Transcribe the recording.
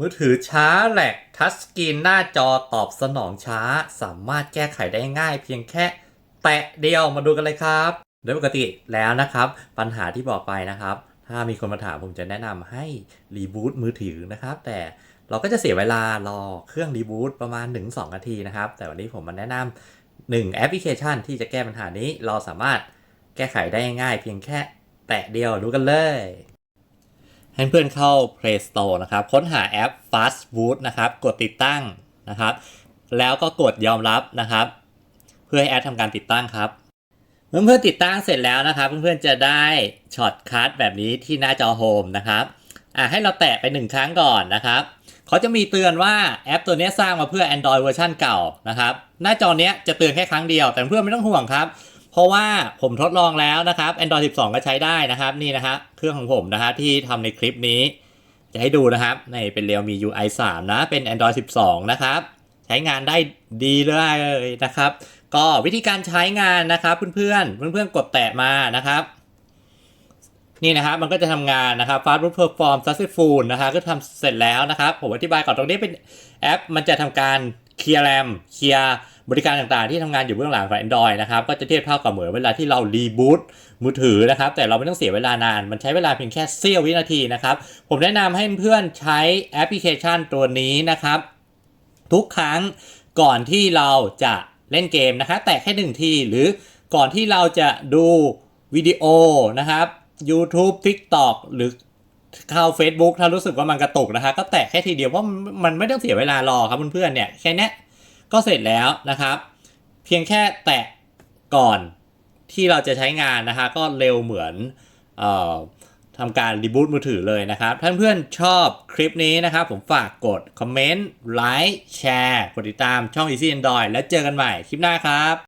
มือถือช้าแหลกทัชสกรีนหน้าจอตอบสนองช้า สามารถแก้ไขได้ง่ายเพียงแค่ แตะเดียวมาดูกันเลยครับ โดยปกติแล้วนะครับ ปัญหาที่บอกไปนะครับ ถ้ามีคนมาถามผมจะแนะนำให้รีบูตมือถือนะครับ แต่เราก็จะเสียเวลารอเครื่องรีบูตประมาณ 1-2 นาทีนะครับ แต่วันนี้ผมมาแนะนำหนึ่งแอปพลิเคชันที่จะแก้ปัญหานี้เราสามารถแก้ไขได้ง่ายเพียงแค่แตะเดียวดูกันเลย ให้เพื่อนเข้า Play Store นะครับ ค้นหาแอป Fast Boot นะครับ กดติดตั้งนะครับ แล้วก็กดยอมรับนะครับ เพื่อให้แอปทำการติดตั้งครับ เมื่อเพื่อนติดตั้งเสร็จแล้วนะครับ เพื่อนๆจะได้ช็อตคัทแบบนี้ที่หน้าจอโฮมนะครับอะให้เราแตะไปหนึ่งครั้งก่อนนะครับเขาจะมีเตือนว่าแอปตัวนี้สร้างมาเพื่อ Android เวอร์ชันเก่านะครับ หน้าจอเนี้ยจะเตือนแค่ครั้งเดียว แต่เพื่อนไม่ต้องห่วงครับ ราะว่าผมทดลองแล้วนะครับ Android 12 ก็ใช้ได้นะครับ นี่นะฮะเครื่องของผมนะฮะที่ทำในคลิปนี้ จะให้ดูนะครับในเป็น Realme UI 3 นะ เป็น Android 12 นะครับ ใช้งานได้ดีเลยนะครับ ก็วิธีการใช้งานนะครับ เพื่อนๆ เพื่อนๆ กดแตะมานะครับ นี่นะครับมันก็จะทำงานนะครับ Fast Boot Perform Successful นะครับก็ทำเสร็จแล้วนะครับ ผมอธิบายก่อนตรงนี้เป็นแอป มันจะทำการเคลียร์แรมเคลียร์ บริการต่างๆที่ทำงานอยู่เบื้องหลังของ Android นะครับก็จะเทียบเท่ากับเหมือนเวลาที่เรารีบูตมือถือนะครับแต่เราไม่ต้องเสียเวลานาน มันใช้เวลาเพียงแค่เสี้ยววินาทีนะครับ ผมแนะนำให้เพื่อนใช้แอปพลิเคชันตัวนี้นะครับ ทุกครั้งก่อนที่เราจะเล่นเกมนะคะแตะแค่หนึ่งทีหรือก่อนที่เราจะดูวิดีโอนะครับ YouTube TikTok หรือเข้า Facebook ถ้ารู้สึกว่ามันกระตุกนะคะก็แตะแค่ทีเดียวเพราะมันไม่ต้องเสียเวลารอครับเพื่อนๆเนี่ยแค่นี้ ก็เสร็จแล้วนะครับ เพียงแค่แตะก่อนที่เราจะใช้งานนะคะ ก็เร็วเหมือนออทำการรีบูตมือถือเลยนะครับ ท่านเพื่อนชอบคลิปนี้นะครับ ผมฝากกดคอมเมนต์ไลค์แชร์กดติดตามช่อง Easy Android แล้วเจอกันใหม่คลิปหน้าครับ